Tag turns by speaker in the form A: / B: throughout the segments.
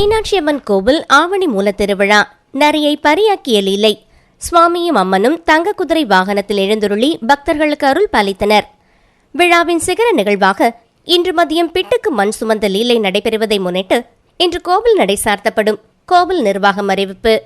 A: மீனாட்சி அம்மன் கோவில் ஆவணி மூலத்திருவிழா நரியை பரியாக்கிய லீலை. சுவாமியும் அம்மனும் தங்க குதிரை வாகனத்தில் எழுந்துருளி பக்தர்களுக்கு அருள் பாலித்தனர். விழாவின் சிகர நிகழ்வாக இன்று மதியம் பிட்டுக்கு மண் சுமந்த லீலை நடைபெறுவதை முன்னிட்டு இன்று கோவில் நடை சார்த்தப்படும். கோவில் நிர்வாகம் அறிவிப்பு.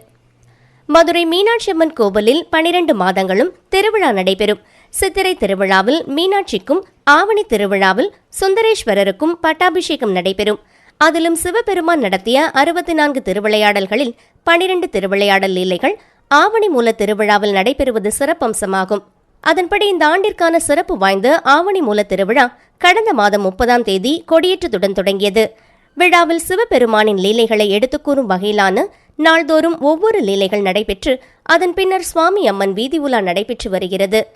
A: மதுரை மீனாட்சி அம்மன் கோவிலில் பனிரெண்டு மாதங்களும் திருவிழா நடைபெறும். சித்திரை திருவிழாவில் மீனாட்சிக்கும் ஆவணி திருவிழாவில் சுந்தரேஸ்வரருக்கும் பட்டாபிஷேகம் நடைபெறும். அதிலும் சிவபெருமான் நடத்திய அறுபத்தி நான்கு திருவிளையாடல்களில் பனிரெண்டு திருவிளையாடல் லீலைகள் ஆவணி மூல திருவிழாவில் நடைபெறுவது சிறப்பம்சமாகும். அதன்படி இந்த ஆண்டிற்கான சிறப்பு வாய்ந்த ஆவணி மூல திருவிழா கடந்த மாதம் முப்பதாம் தேதி கொடியேற்றத்துடன் தொடங்கியது. விழாவில் சிவபெருமானின் லீலைகளை எடுத்துக் கூறும் வகையிலான நாள்தோறும் ஒவ்வொரு லீலைகள் நடைபெற்று அதன் பின்னர் சுவாமி அம்மன் வீதி உலா நடைபெற்று வருகிறது.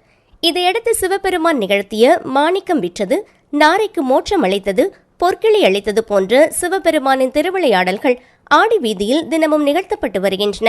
A: இதையடுத்து சிவபெருமான் நிகழ்த்திய மாணிக்கம் விற்றது நாரைக்கு மோட்சம் அளித்தது பொற்கிளி அளித்தது போன்ற சிவபெருமானின் திருவிளையாடல்கள் ஆடி வீதியில் தினமும் நிகழ்த்தப்பட்டு வருகின்றன.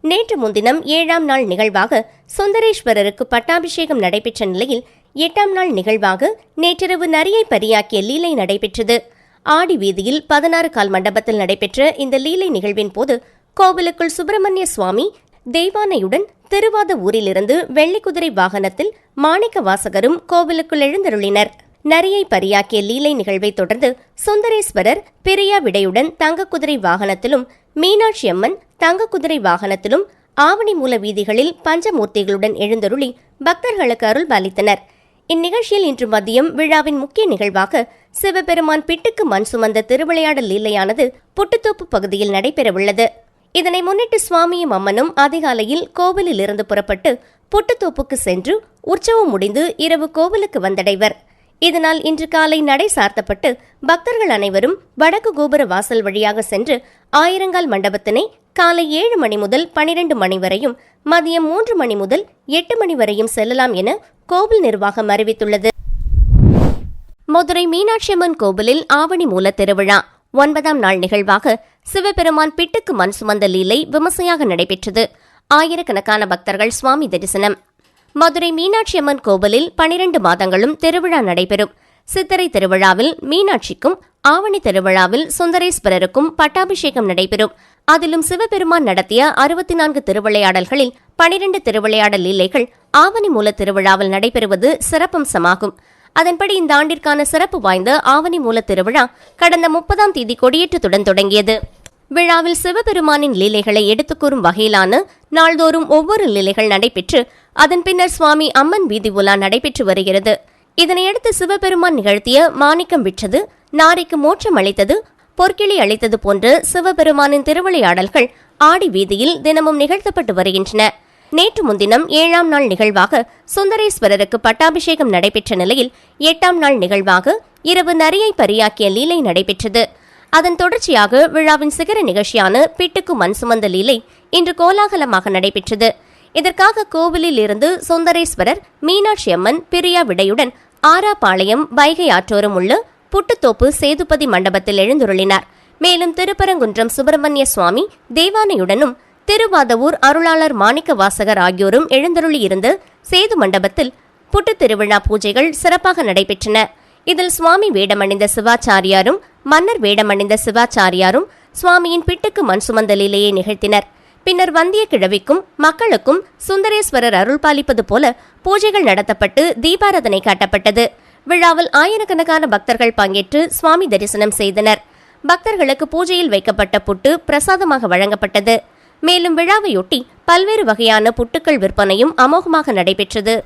A: நேற்று முன்தினம் ஏழாம் நாள் நிகழ்வாக சுந்தரேஸ்வரருக்கு பட்டாபிஷேகம் நடைபெற்ற நிலையில் எட்டாம் நாள் நிகழ்வாக நேற்றிரவு நரியை பரியாக்கிய லீலை நடைபெற்றது. ஆடி வீதியில் பதினாறு கால் மண்டபத்தில் நடைபெற்ற இந்த லீலை நிகழ்வின் போது கோவிலுக்குள் சுப்பிரமணிய சுவாமி தெய்வானையுடன் திருவாத ஊரிலிருந்து வெள்ளிக்குதிரை வாகனத்தில் மாணிக்க வாசகரும் கோவிலுக்குள் எழுந்தருளினர். நரியை பரியாக்கிய லீலை நிகழ்வை தொடர்ந்து சுந்தரேஸ்வரர் பெரியா விடையுடன் தங்கக்குதிரை வாகனத்திலும் மீனாட்சி அம்மன் தங்கக்குதிரை வாகனத்திலும் ஆவணி மூல வீதிகளில் பஞ்சமூர்த்திகளுடன் எழுந்தருளி பக்தர்களுக்கு அருள் பாலித்தனர் இந்நிகழ்ச்சியில் இன்று மதியம் விழாவின் முக்கிய நிகழ்வாக சிவபெருமான் பிட்டுக்கு மண் சுமந்த திருவிளையாடல் லீலையானது புட்டுத்தோப்பு பகுதியில் நடைபெறவுள்ளது. இதனை முன்னிட்டு சுவாமியும் அம்மனும் அதிகாலையில் கோவிலில் இருந்து புறப்பட்டு புட்டுத்தோப்புக்கு சென்று உற்சவம் முடிந்து இரவு கோவிலுக்கு வந்தடைவர். இதனால் இன்று காலை நடை சார்த்தப்பட்டு பக்தர்கள் அனைவரும் வடக்கு கோபுர வாசல் வழியாக சென்று ஆயிரங்கால் மண்டபத்தினை காலை ஏழு மணி முதல் பனிரெண்டு மணி வரையும் மதியம் மூன்று மணி முதல் எட்டு மணி வரையும் செல்லலாம் என கோவில் நிர்வாகம் அறிவித்துள்ளது. மதுரை மீனாட்சி அம்மன் கோவிலில் ஆவணி மூல திருவிழா ஒன்பதாம் நாள் நிகழ்வாக சிவபெருமான் பிட்டுக்கு மண் சுமந்த லீலை விமர்சையாக நடைபெற்றது. ஆயிரக்கணக்கான பக்தர்கள் சுவாமி தரிசனம் மதுரை மீனாட்சி அம்மன் கோவிலில் பனிரெண்டு மாதங்களும் திருவிழா நடைபெறும். சித்திரை திருவிழாவில் மீனாட்சிக்கும் ஆவணி திருவிழாவில் சுந்தரேஸ்வரருக்கும் பட்டாபிஷேகம் நடைபெறும். அதிலும் சிவபெருமான் நடத்திய அறுபத்தி நான்கு திருவிளையாடல்களில் பனிரெண்டு திருவிளையாடல் லீலைகள் ஆவணி மூல திருவிழாவில் நடைபெறுவது சிறப்பம்சமாகும். அதன்படி இந்த ஆண்டிற்கான சிறப்பு வாய்ந்த ஆவணி மூல திருவிழா கடந்த முப்பதாம் தேதி கொடியேற்றத்துடன் தொடங்கியது. விழாவில் சிவபெருமானின் லீலைகளை எடுத்துக்கூறும் வகையிலான நாள்தோறும் ஒவ்வொரு லீலைகள் நடைபெற்று அதன் பின்னர் சுவாமி அம்மன் வீதி உலா நடைபெற்று வருகிறது. இதனையடுத்து சிவபெருமான் நிகழ்த்திய மாணிக்கம் விற்றது நாரைக்கு மோட்சம் அளித்தது பொற்கிளி அளித்தது போன்ற சிவபெருமானின் திருவிளையாடல்கள் ஆடி வீதியில் தினமும் நிகழ்த்தப்பட்டு வருகின்றன. நேற்று முன்தினம் ஏழாம் நாள் நிகழ்வாக சுந்தரேஸ்வரருக்கு பட்டாபிஷேகம் நடைபெற்ற நிலையில் எட்டாம் நாள் நிகழ்வாக இரவு நரியை பரியாக்கிய லீலை நடைபெற்றது. அதன் தொடர்ச்சியாக விழாவின் சிகர நிகழ்ச்சியான பிட்டுக்கு மண் சுமந்த லீலை இன்று கோலாகலமாக நடைபெற்றது. இதற்காக கோவிலில் இருந்து சுந்தரேஸ்வரர் மீனாட்சி அம்மன் பிரியா விடையுடன் ஆராபாளையம் வைகை ஆற்றோரம் உள்ள புட்டுத்தோப்பு சேதுபதி மண்டபத்தில் எழுந்துருளினார். மேலும் திருப்பரங்குன்றம் சுப்பிரமணிய சுவாமி தேவானையுடனும் திருவாதவூர் அருளாளர் மாணிக்க வாசகர் ஆகியோரும் எழுந்தருளியிருந்து சேது மண்டபத்தில் புட்டு திருவிழா பூஜைகள் சிறப்பாக நடைபெற்றன. இதில் சுவாமி வேடமணிந்த சிவாச்சாரியாரும் மன்னர் வேடமணிந்த சிவாச்சாரியாரும் சுவாமியின் பிட்டுக்கு மண் சுமந்தலிலேயே நிகழ்த்தினர். பின்னர் வந்திய கிழவிக்கும் மக்களுக்கும் சுந்தரேஸ்வரர் அருள்பாலிப்பது போல பூஜைகள் நடத்தப்பட்டு தீபாராதனை காட்டப்பட்டது. விழாவில் ஆயிரக்கணக்கான பக்தர்கள் பங்கேற்று சுவாமி தரிசனம் செய்தனர். பக்தர்களுக்கு பூஜையில் வைக்கப்பட்ட புட்டு பிரசாதமாக வழங்கப்பட்டது. மேலும் விழாவையொட்டி பல்வேறு வகையான புட்டுக்கள் விற்பனையும் அமோகமாக நடைபெற்றது.